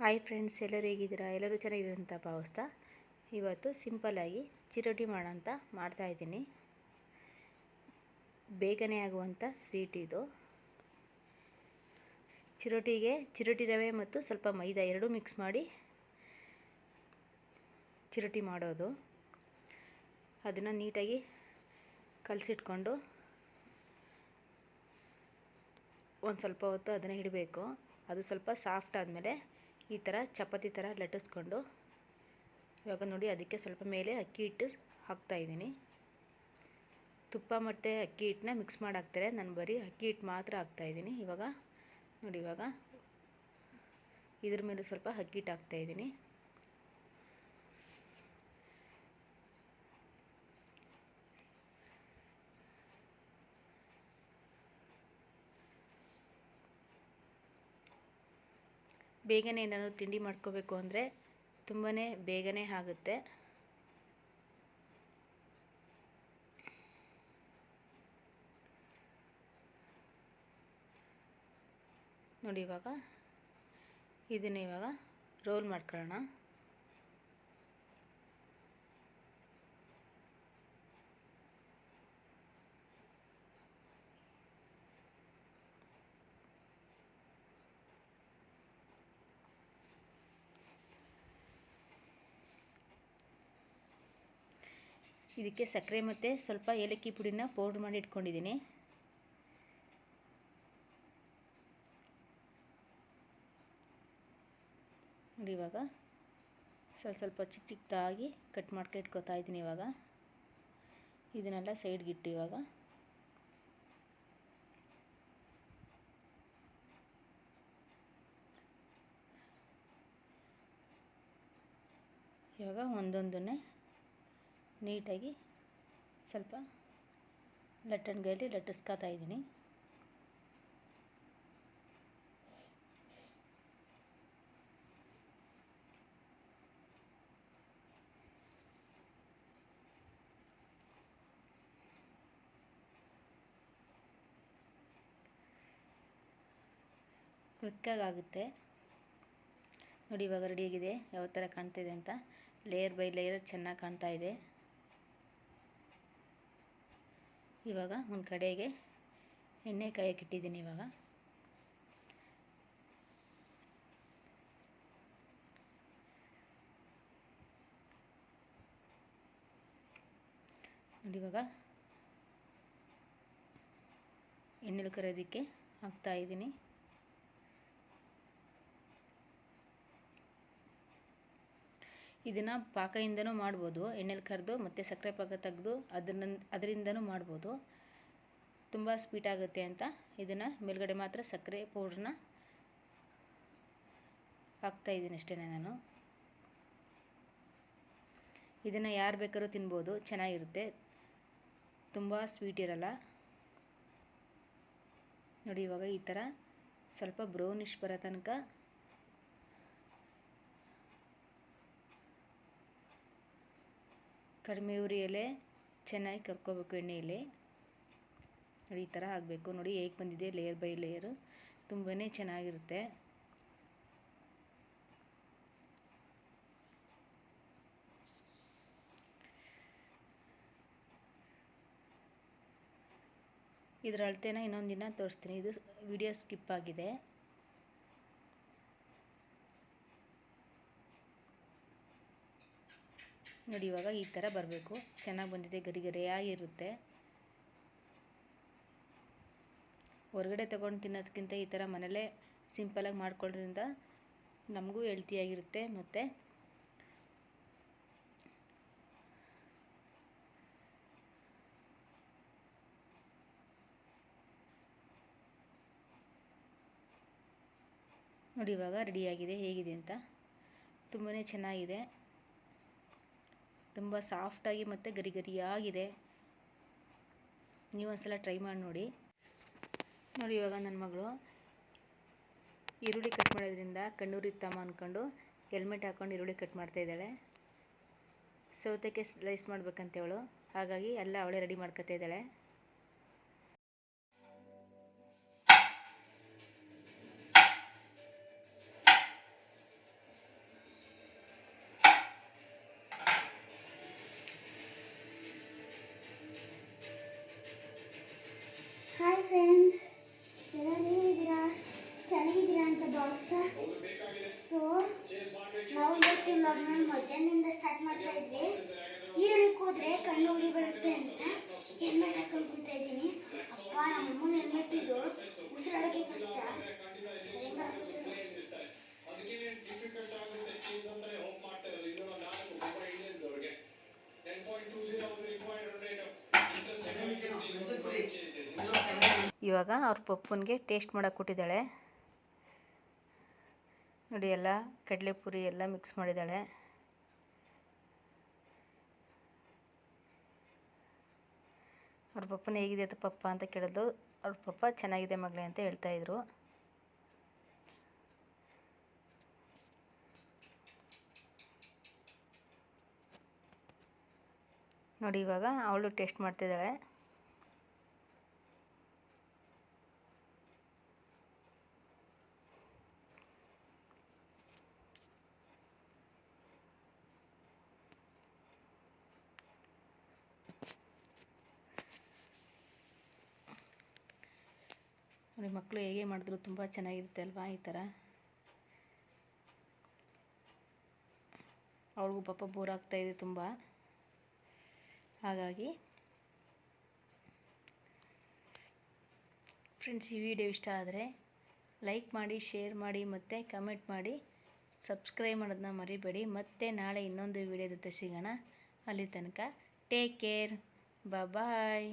Hi friends ಎಲ್ಲರೂ ಹೇಗಿದ್ದೀರಾ? ಎಲ್ಲರೂ ಚೆನ್ನಾಗಿದ್ದೀರ ಅಂತ ಭಾವಿಸ್ತಾ ಇವತ್ತು ಸಿಂಪಲ್ಲಾಗಿ ಚಿರೋಟಿ ಮಾಡೋಂಥ ಮಾಡ್ತಾಯಿದ್ದೀನಿ ಬೇಗನೆ ಆಗುವಂಥ ಸ್ವೀಟ್ ಇದು. ಚಿರೋಟಿಗೆ ಚಿರೋಟಿ ರವೆ ಮತ್ತು ಸ್ವಲ್ಪ ಮೈದಾ ಎರಡೂ ಮಿಕ್ಸ್ ಮಾಡಿ ಚಿರೋಟಿ ಮಾಡೋದು. ಅದನ್ನು ನೀಟಾಗಿ ಕಲಸಿಟ್ಕೊಂಡು ಒಂದು ಸ್ವಲ್ಪ ಹೊತ್ತು ಅದನ್ನು ಇಡಬೇಕು. ಅದು ಸ್ವಲ್ಪ ಸಾಫ್ಟ್ ಆದಮೇಲೆ ಈ ಥರ ಚಪಾತಿ ಥರ ಲಟ್ಟಿಸ್ಕೊಂಡು ಇವಾಗ ನೋಡಿ ಅದಕ್ಕೆ ಸ್ವಲ್ಪ ಮೇಲೆ ಅಕ್ಕಿ ಹಿಟ್ಟು ಹಾಕ್ತಾಯಿದ್ದೀನಿ ತುಪ್ಪ ಮತ್ತು ಅಕ್ಕಿ ಹಿಟ್ಟನ್ನ ಮಿಕ್ಸ್ ಮಾಡಿ ಹಾಕ್ತಾರೆ ನಾನು ಬರೀ ಅಕ್ಕಿ ಹಿಟ್ಟು ಮಾತ್ರ ಹಾಕ್ತಾಯಿದ್ದೀನಿ ಇವಾಗ ನೋಡಿ ಇವಾಗ ಇದ್ರ ಮೇಲೆ ಸ್ವಲ್ಪ ಅಕ್ಕಿ ಹಿಟ್ಟು ಹಾಕ್ತಾಯಿದ್ದೀನಿ ಬೇಗನೆ ಏನಾದ್ರು ತಿಂಡಿ ಮಾಡ್ಕೋಬೇಕು ಅಂದರೆ ತುಂಬಾ ಬೇಗನೆ ಆಗುತ್ತೆ. ನೋಡಿ ಇವಾಗ ಇದನ್ನು ಇವಾಗ ರೋಲ್ ಮಾಡ್ಕೊಳ್ಳೋಣ. ಇದಕ್ಕೆ ಸಕ್ಕರೆ ಮತ್ತು ಸ್ವಲ್ಪ ಏಲಕ್ಕಿ ಪುಡಿನ ಪೌಡ್ರ್ ಮಾಡಿ ಇಟ್ಕೊಂಡಿದ್ದೀನಿ. ನೋಡಿ ಇವಾಗ ಸ್ವಲ್ಪ ಸ್ವಲ್ಪ ಚಿಕ್ಕ ಚಿಕ್ಕದಾಗಿ ಕಟ್ ಮಾಡ್ಕೊ ಇಟ್ಕೊತಾ ಇದ್ದೀನಿ ಇವಾಗ. ಇದನ್ನೆಲ್ಲ ಸೈಡ್ಗಿಟ್ಟು ಇವಾಗ. ಇವಾಗ ಒಂದೊಂದನ್ನೇ ನೀಟಾಗಿ ಸ್ವಲ್ಪ ಲಟ್ಟಣಿಗೆಯಲ್ಲಿ ಲಟ್ಟಿಸ್ಕೊತಾ ಇದ್ದೀನಿ. ಕ್ವಿಕ್ಕಾಗುತ್ತೆ ನೋಡಿ ಇವಾಗ ರೆಡಿಯಾಗಿದೆ ಯಾವ ಥರ ಕಾಣ್ತಿದೆ ಅಂತ? ಲೇಯರ್ ಬೈ ಲೇಯರ್ ಚೆನ್ನಾಗಿ ಕಾಣ್ತಾ ಇದೆ. ಇವಾಗ ಒಂದು ಕಡೆಗೆ ಎಣ್ಣೆ ಕಾಯಕ್ಕೆ ಇಟ್ಟಿದ್ದೀನಿ ಇವಾಗ. ನೋಡಿ ಇವಾಗ ಎಣ್ಣೆಲಿ ಕರೋದಕ್ಕೆ ಹಾಕ್ತಾ ಇದನ್ನು ಪಾಕದಿಂದನೂ ಮಾಡ್ಬೋದು. ಎಣ್ಣೆಲಿ ಕರೆದು ಮತ್ತು ಸಕ್ಕರೆ ಪಾಕ ತೆಗೆದು ಅದನ್ನ ಅದರಿಂದನೂ ಮಾಡ್ಬೋದು. ತುಂಬ ಸ್ವೀಟ್ ಆಗುತ್ತೆ ಅಂತ. ಇದನ್ನು ಮೇಲ್ಗಡೆ ಮಾತ್ರ ಸಕ್ಕರೆ ಪೌಡ್ರನ್ನ ಹಾಕ್ತಾಯಿದ್ದೀನಿ ಅಷ್ಟೇ ನಾನು. ಇದನ್ನು ಯಾರು ಬೇಕಾದ್ರೂ ತಿನ್ಬೋದು. ಚೆನ್ನಾಗಿರುತ್ತೆ. ತುಂಬ ಸ್ವೀಟ್ ಇರಲ್ಲ. ನೋಡಿ ಇವಾಗ ಈ ಥರ ಸ್ವಲ್ಪ ಬ್ರೌನಿಷ್ ಬರೋ ತನಕ ಕಡಿಮೆ ಉರಿಯಲ್ಲೇ ಚೆನ್ನಾಗಿ ಕರ್ಕೋಬೇಕು ಎಣ್ಣೆಯಲ್ಲಿ ನೋಡಿ, ಈ ಥರ ಆಗಬೇಕು ನೋಡಿ, ಹೇಗೆ ಬಂದಿದೆ ಲೇಯರ್ ಬೈ ಲೇಯರು ತುಂಬಾ ಚೆನ್ನಾಗಿರುತ್ತೆ. ಇದರ ಅಳತೆನ ಇನ್ನೊಂದು ದಿನ ತೋರಿಸ್ತೀನಿ. ಇದು ವಿಡಿಯೋ ಸ್ಕಿಪ್ ಆಗಿದೆ. ನೋಡಿ, ಇವಾಗ ಈ ಥರ ಬರಬೇಕು. ಚೆನ್ನಾಗಿ ಬಂದಿದೆ ಗರಿ ಗರಿಯಾಗಿರುತ್ತೆ ಹೊರಗಡೆ ತೊಗೊಂಡು ತಿನ್ನೋದಕ್ಕಿಂತ ಈ ಥರ ಮನೇಲೇ ಸಿಂಪಲಾಗಿ ಮಾಡ್ಕೊಳ್ಳೋದ್ರಿಂದ ನಮಗೂ ಹೆಲ್ತಿಯಾಗಿರುತ್ತೆ ಮತ್ತು ನೋಡಿ, ಇವಾಗ ರೆಡಿಯಾಗಿದೆ ಹೇಗಿದೆ ಅಂತ. ತುಂಬಾ ಚೆನ್ನಾಗಿದೆ. ತುಂಬ ಸಾಫ್ಟಾಗಿ ಮತ್ತು ಗರಿ ಗರಿಯಾಗಿದೆ ನೀವು ಒಂದ್ಸಲ ಟ್ರೈ ಮಾಡಿ ನೋಡಿ. ನೋಡಿ ಇವಾಗ ನನ್ನ ಮಗಳು ಈರುಳ್ಳಿ ಕಟ್ ಮಾಡೋದ್ರಿಂದ ಕಣ್ಣೂರಿತ್ತಮ್ಮ ಅಂದ್ಕೊಂಡು ಹೆಲ್ಮೆಟ್ ಹಾಕ್ಕೊಂಡು ಈರುಳ್ಳಿ ಕಟ್ ಮಾಡ್ತಾ ಇದ್ದಾಳೆ. ಸೌತೆಕಾಯಿ ಸ್ಲೈಸ್ ಮಾಡ್ಬೇಕಂತೇವಳು ಹಾಗಾಗಿ ಎಲ್ಲ ಅವಳೇ ರೆಡಿ ಮಾಡ್ಕೊತಾ ಇದ್ದಾಳೆ. ಫ್ರೆಂಡ್ಸ್ ಎಲ್ಲ ಹೇಗಿದ್ದೀರಾ ಚೆನ್ನಾಗಿದ್ದೀರಾ ಅಂತ ಭಾವಿಸ್ತಾ? ಸೊ ನಾವು ಇವತ್ತಿನ ವ್ಲಾಗ್ನ ಮಧ್ಯಾಹ್ನದಿಂದ ಸ್ಟಾರ್ಟ್ ಮಾಡ್ತಾ ಇದ್ವಿ. ಈರುಳ್ಳಿ ಕೂದ್ರೆ ಕಣ್ಣು ಉರಿ ಬರುತ್ತೆ ಅಂತ ಹೆಲ್ಮೆಟ್ ಹಾಕೊಂಡು ಕೂತಾ ಇದ್ದೀನಿ. ಅಪ್ಪ, ನಮ್ಮ ಇವಾಗ ಅವ್ರ ಪಪ್ಪನಿಗೆ ಟೇಸ್ಟ್ ಮಾಡೋಕೆ ಕೊಟ್ಟಿದ್ದಾಳೆ ನೋಡಿ ಎಲ್ಲ ಕಡಲೆಪುರಿ ಎಲ್ಲ ಮಿಕ್ಸ್ ಮಾಡಿದ್ದಾಳೆ. ಅವ್ರ ಪಪ್ಪನ ಹೇಗಿದೆ ಅದು ಪಪ್ಪ ಅಂತ ಕೇಳಿದ್ರು ಅವ್ರ ಪಪ್ಪ ಚೆನ್ನಾಗಿದೆ ಮಗಳೇ ಅಂತ ಹೇಳ್ತಾ ಇದ್ರು. ನೋಡಿ ಇವಾಗ ಅವಳು ಟೇಸ್ಟ್ ಮಾಡ್ತಿದ್ದಾಳೆ. ನೋಡಿ ಮಕ್ಕಳು ಹೇಗೆ ಮಾಡಿದ್ರು ತುಂಬ ಚೆನ್ನಾಗಿರುತ್ತೆ ಅಲ್ವಾ ಈ ಥರ. ಅವಳಿಗೂ ಪಾಪ ಬೋರ್ ಆಗ್ತಾಯಿದೆ ತುಂಬ. ಹಾಗಾಗಿ ಫ್ರೆಂಡ್ಸ್ ಈ ವಿಡಿಯೋ ಇಷ್ಟ ಆದರೆ ಲೈಕ್ ಮಾಡಿ ಶೇರ್ ಮಾಡಿ, ಮತ್ತು ಕಮೆಂಟ್ ಮಾಡಿ ಸಬ್ಸ್ಕ್ರೈಬ್ ಮಾಡೋದನ್ನ ಮರಿಬೇಡಿ. ಮತ್ತೆ ನಾಳೆ ಇನ್ನೊಂದು ವಿಡಿಯೋ ಜೊತೆ ಸಿಗೋಣ. ಅಲ್ಲಿ ತನಕ ಟೇಕ್ ಕೇರ್ ಬಾಯ್